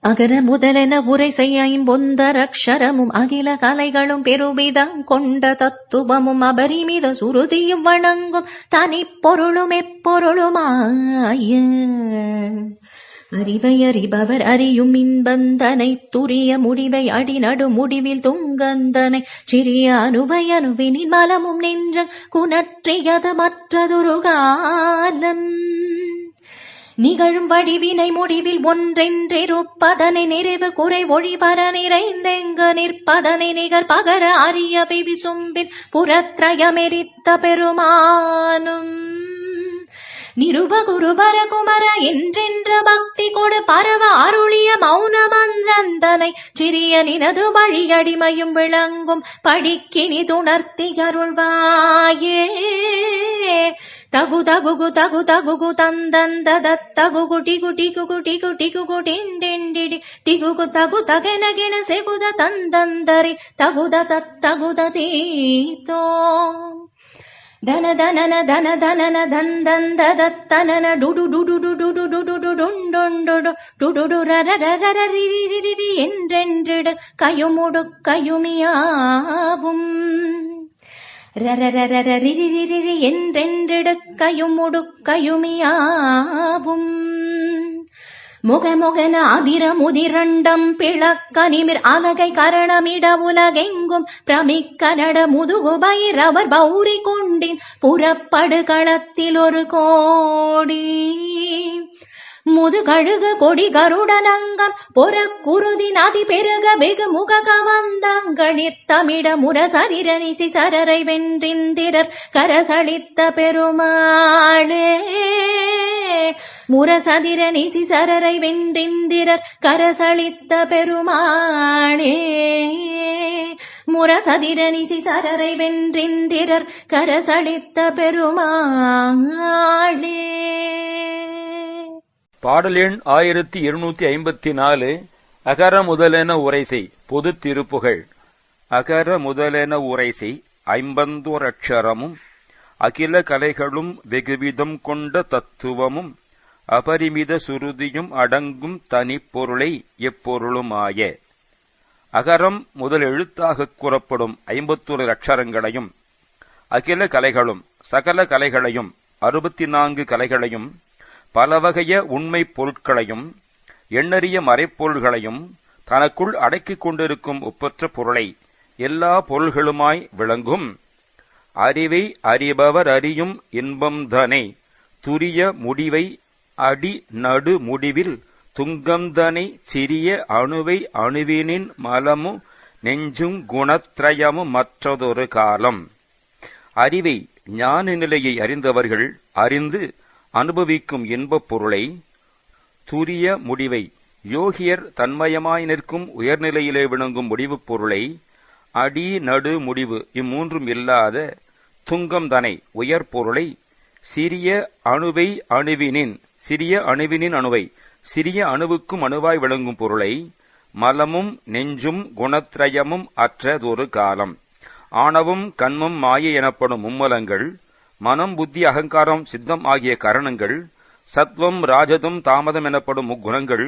அகர முதலென உரை செய்யும் பொந்தரக்ஷரமும் அகில கலைகளும் பெருமிதம் கொண்ட தத்துவமும் அபரிமித சுருதியும் வணங்கும் தனிப்பொருளும் எப்பொருளுமாய. அறிவை அறிபவர் அறியும் இன்பந்தனை துரிய முடிவை அடிநடு முடிவில் துங்கந்தனை சிறிய அணுவை அணுவினின் மலமும் நின்ற குணற்றியது மற்றதொரு காலம். நிகழும் வடிவினை முடிவில் ஒன்றென்றிருப்பதனை நிறைவு குறை ஒழிபர நிறைந்தெங்கு நிற்பதனை நிகர் பகர அரிய விசும்பின் புறத்ரயமெரித்த பெருமானும். நிருப குருபர குமர என்றென்ற பக்தி கொடு பரவ அருளிய மௌனமந்தனை சிறிய நினது வழியடிமையும் விளங்கும் படிக்கினி துணர்த்தி அருள்வாயே. తగు తగుగు తగు తగుగు తందంద దత్తగుగు టిగు టిగుగు టిగు టిగుగు టిండిండిడి తిగుగు తగు తగెనగిన సెగుద తందందరి తగుద తత్తగుద తీతో ధన ధనన ధన ధనన ధన్ దంద దత్తనన డుడు డుడు డుడు డుడు డుడు డుండొండు డుడు రర రర రి ఎండ్రెండ్రెడు కయుముడు కయుమియాబుం ರಿ என்றென்றிடு கயுமுடு முகமுகன அதிரமுதிரண்டம் பிளக்க நிமிர் அலகை கரணமிட உலகெங்கும் பிரமிக்க நட முதுகு பைரவர் பௌரி கொண்டின் புறப்படு களத்தில் ஒரு கோடி. முதுகழுகு கொடி கருடனங்கம் பொற குருதி நதி பெருக வெகு முக கவந்தங்களிற் தமிழ முரசரிரனிசி சரரை வென்றிந்திரர் கரசளித்த பெருமாளே. முரசதிர நிசி சரரை வென்றிந்திரர் கரசளித்த பெருமாளே. முரசதிர நிசி சரரை வென்றிந்திரர் கரசளித்த பெருமாளே. பாடல் எண் ஆயிரத்தி இருநூத்தி ஐம்பத்தி நாலு அகர முதலென உரைசை பொது திருப்புகழ் அகர முதலென உரைசை ஐம்பந்தோரட்சரமும் அகில கலைகளும் வெகுவிதம் கொண்ட தத்துவமும் அபரிமித சுருதியும் அடங்கும் தனிப்பொருளை எப்பொருளுமாய. அகரம் முதல் எழுத்தாகக் கூறப்படும் ஐம்பத்தொரு அக்ஷரங்களையும் அகில கலைகளும் சகல கலைகளையும் அறுபத்தி நான்கு கலைகளையும் பலவகைய உண்மைப் பொருட்களையும் எண்ணறிய மறைப்பொருள்களையும் தனக்குள் அடக்கிக் கொண்டிருக்கும் ஒப்பற்ற பொருளை எல்லா பொருள்களுமாய் விளங்கும். அறிவை அறிபவர் அறியும் இன்பம்தனை துரிய முடிவை அடி நடு முடிவில் துங்கம்தனை சிறிய அணுவை அணுவினின் மலமு நெஞ்சும் குணத்ரயமு மற்றதொரு காலம். அறிவை ஞான நிலையை அறிந்தவர்கள் அறிந்து அனுபவிக்கும் இன்பப் பொருளை துரிய முடிவை யோகியர் தன்மயமாய் நிற்கும் உயர்நிலையிலே விளங்கும் முடிவுப் பொருளை அடி நடு முடிவு இம்மூன்றும் இல்லாத துங்கம் தனை உயர் பொருளை சிறிய அணுவை அணுவினின் சிறிய அணுவினின் அணுவை சிறிய அணுவுக்கும் அணுவாய் விளங்கும் பொருளை மலமும் நெஞ்சும் குணத்ரயமும் அற்றதொரு காலம். ஆணவும் கண்மம் மாயை எனப்படும் மும்மலங்கள் மனம் புத்தி அகங்காரம் சித்தம் ஆகிய கரணங்கள் சத்வம் ராஜதம் தாமதம் எனப்படும் முக்குணங்கள்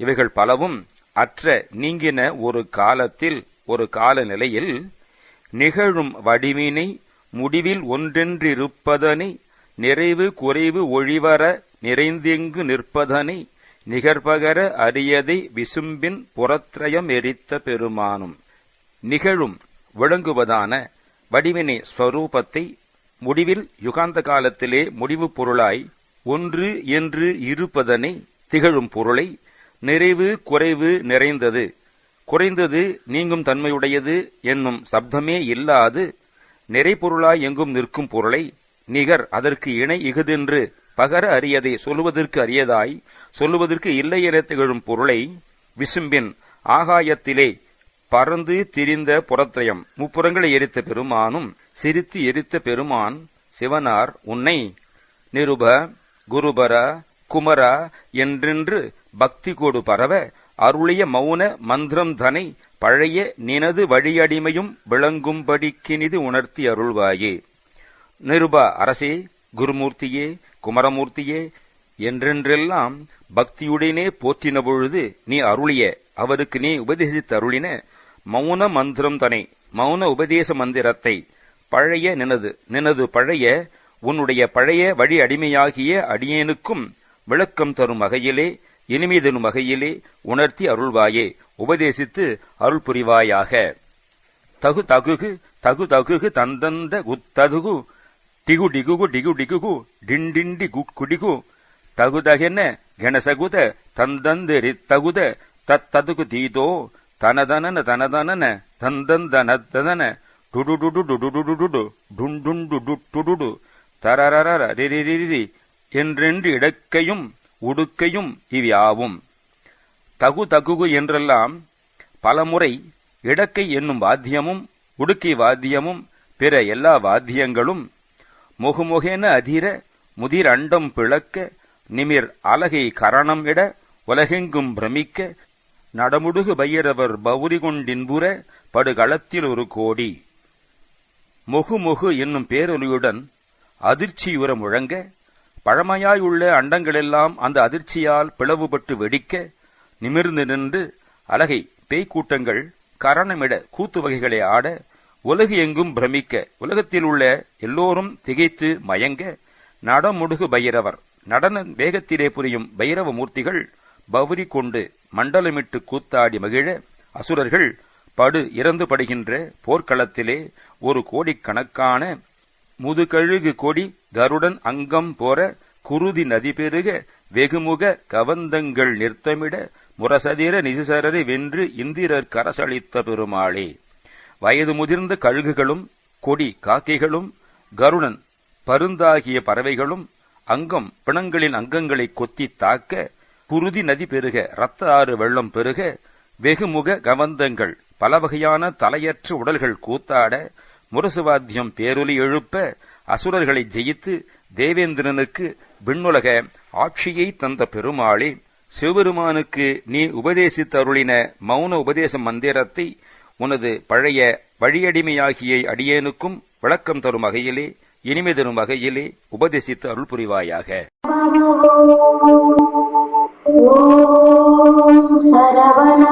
இவைகள் பலவும் அற்ற நீங்கின ஒரு காலத்தில் ஒரு காலநிலையில் நிகழும் வடிவினை முடிவில் ஒன்றென்றிருப்பதனை நிறைவு குறைவு ஒழிவர நிறைந்தெங்கு நிற்பதனை நிகர்பகர அரியதை விசும்பின் புறத்ரயம் எரித்த பெருமானும். நிகழும் விளங்குவதான வடிவினை ஸ்வரூபத்தை முடிவில் யுகாந்த காலத்திலே முடிவு பொருளாய் ஒன்று என்று இருப்பதனை திகழும் பொருளை நிறைவு குறைவு நிறைந்தது. குறைந்தது நீங்கும் தன்மையுடையது என்னும் சப்தமே இல்லாது நிறைபொருளாய் எங்கும் நிற்கும் பொருளை நிகர் அதற்கு இணை இகுதென்று பகர அரியதை சொல்லுவதற்கு அரியதாய் சொல்லுவதற்கு இல்லை என திகழும் பொருளை விசும்பின் ஆகாயத்திலே பறந்து திரிந்த புறத்திரயம். முப்புறங்களை எரித்த பெருமானும் சிரித்து எரித்த பெருமான் சிவனார் உன்னை. நிருப குருபர குமரா என்றென்று பக்தி கோடு பரவ அருளிய மௌன மந்திரம் தனை பழைய நினது வழியடிமையும் விளங்கும்படிக்கினிது உணர்த்தி அருள்வாயே. நிருப அரசே குருமூர்த்தியே குமரமூர்த்தியே என்றென்றெல்லாம் பக்தியுடனே போற்றின பொழுது நீ அருளிய அவருக்கு நீ உபதேசித்து அருளின மௌன மந்திரம் தனை. மௌன உபதேச மந்திரத்தை பழைய நினது. நினது பழைய உன்னுடைய பழைய வழி அடிமையாகிய அடியேனுக்கும் விளக்கம் தரும் வகையிலே இனிமை தரும் வகையிலே உணர்த்தி அருள்வாயே. உபதேசித்து அருள் புரிவாயாக தகு தகுகு தகு தகுகு தந்தந்த குத்ததுகு டிகு டிகுகு டிகு டிகுகு டிண்டிண்டி குடிகு தகுதகென கணசகுத தந்தந்தெரி தகுத தத்ததுகு தீதோ தனதனன தனதனன தந்தந்தனதன டுடுடுடு டுடுடுடுடு தரரர ரிரிரிரி என்றென்று இடக்கையும் உடுக்கையும் இவ்யாவும் தகு தகுகு என்றெல்லாம் பலமுறை இடக்கை என்னும் வாத்தியமும் உடுக்கை வாத்தியமும் பிற எல்லா வாத்தியங்களும் முகுமுகேன அதிர முதிர் அண்டம் பிளக்க நிமிர் அலகை கரணம் இட உலகெங்கும் பிரமிக்க நடமுடுகு பைரவர் பௌரி கொண்டின்புற படுகளத்தில் ஒரு கோடி. முகுமொகு என்னும் பேரொலியுடன் அதிர்ச்சியுற முழங்க பழமையாயுள்ள அண்டங்களெல்லாம் அந்த அதிர்ச்சியால் பிளவுபட்டு வெடிக்க நிமிர்ந்து நின்று அலகை பேய்க்கூட்டங்கள் கரணமிட கூத்து வகைகளை ஆட உலகு எங்கும் பிரமிக்க உலகத்தில் உள்ள எல்லோரும் திகைத்து மயங்க நடமுடுகு பைரவர் நடன வேகத்திலே புரியும் பைரவ மூர்த்திகள் பவுரி கொண்டு மண்டலமிட்டு கூத்தாடி மகிழ அசுரர்கள் படு இறந்து படுகின்ற போர்க்களத்திலே ஒரு கோடிக்கணக்கான முதுகழுகு கொடி கருடன் அங்கம் போற குருதி நதி பெருக வெகுமுக கவந்தங்கள் நிறுத்தமிட முரசதிர நிசிசரரை வென்று இந்திரர் கரசளித்த பெருமாளே. வயது முதிர்ந்த கழுகுகளும் கொடி காக்கைகளும் கருடன் பருந்தாகிய பறவைகளும் அங்கம் பிணங்களின் அங்கங்களை கொத்தி தாக்க குருதி நதி பெருக இரத்த ஆறு வெள்ளம் பெருக வெகுமுக கவந்தங்கள் பல வகையான தலையற்ற உடல்கள் கூத்தாட முரசுவாத்தியம் பேரொலி எழுப்ப அசுரர்களை ஜெயித்து தேவேந்திரனுக்கு விண்ணுலக ஆட்சியை தந்த பெருமாளே சிவபெருமானுக்கு நீ உபதேசித்து அருளின மௌன உபதேச மந்திரத்தை உனது பழைய வழியடிமையாகிய அடியேனுக்கும் விளக்கம் தரும் வகையிலே இனிமை தரும் வகையிலே உபதேசித்து அருள் புரிவாயாக. ஓம் சரவண